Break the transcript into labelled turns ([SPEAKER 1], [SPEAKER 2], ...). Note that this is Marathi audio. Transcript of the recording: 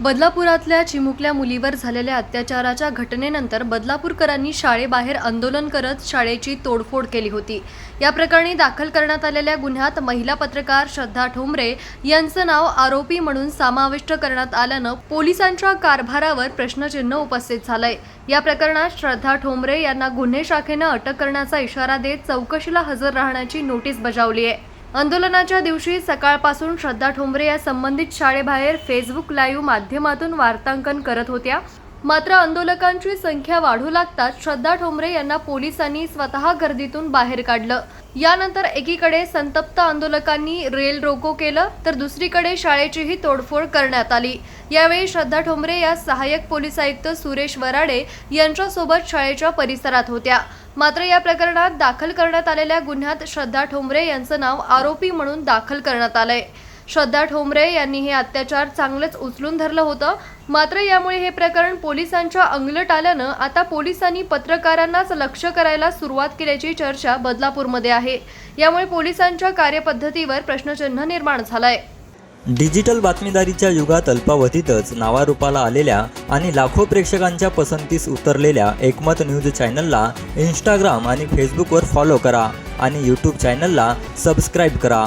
[SPEAKER 1] बदलापुरातल्या चिमुकल्या मुलीवर झालेल्या अत्याचाराच्या घटनेनंतर बदलापूरकरांनी शाळेबाहेर आंदोलन करत शाळेची तोडफोड केली होती. या प्रकरणी दाखल करण्यात आलेल्या गुन्ह्यात महिला पत्रकार श्रद्धा ठोंबरे यांचं नाव आरोपी म्हणून समाविष्ट करण्यात आल्यानं पोलिसांच्या कारभारावर प्रश्नचिन्ह उपस्थित झालंय. या प्रकरणात श्रद्धा ठोंबरे यांना गुन्हे शाखेनं अटक करण्याचा इशारा देत चौकशीला हजर राहण्याची नोटीस बजावली आहे. आंदोलनाच्या दिवशी सकाळपासून श्रद्धा ठोंबरे या संबंधित शाळेबाहेर फेसबुक लाईव्ह माध्यमातून वार्तांकन करत होत्या. मात्र आंदोलकांची संख्या वाढू लागताच श्रद्धा ठोंबरे यांना पोलिसांनी स्वतः गर्दीतून बाहेर काढलं. यानंतर एकीकडे संतप्त आंदोलकांनी रेल रोको केलं तर दुसरीकडे शाळेचीही तोडफोड करण्यात आली. यावेळी श्रद्धा ठोंबरे या सहाय्यक पोलीस आयुक्त सुरेश वराडे यांच्यासोबत शाळेच्या परिसरात होत्या. मात्र या प्रकरणात दाखल करण्यात आलेल्या गुन्ह्यात श्रद्धा ठोंबरे यांचं नाव आरोपी म्हणून दाखल करण्यात आलंय. श्रद्धा ठोंबरे यांनी हे अत्याचार चांगलंच उचलून धरलं होतं मात्र यामुळे हे प्रकरण पोलिसांच्या अंगलट आल्यानं आता पोलिसांनी पत्रकारांनाच लक्ष करायला सुरुवात केल्याची चर्चा बदलापूरमध्ये आहे. यामुळे पोलिसांच्या कार्यपद्धतीवर प्रश्नचिन्ह निर्माण झालंय.
[SPEAKER 2] डिजिटल बातमीदारीच्या युगात अल्पावधीतच नावारूपाला आलेल्या आणि लाखो प्रेक्षकांच्या पसंतीस उतरलेल्या एकमत न्यूज चॅनलला इंस्टाग्राम आणि फेसबुकवर फॉलो करा आणि यूट्यूब चॅनलला सबस्क्राईब करा.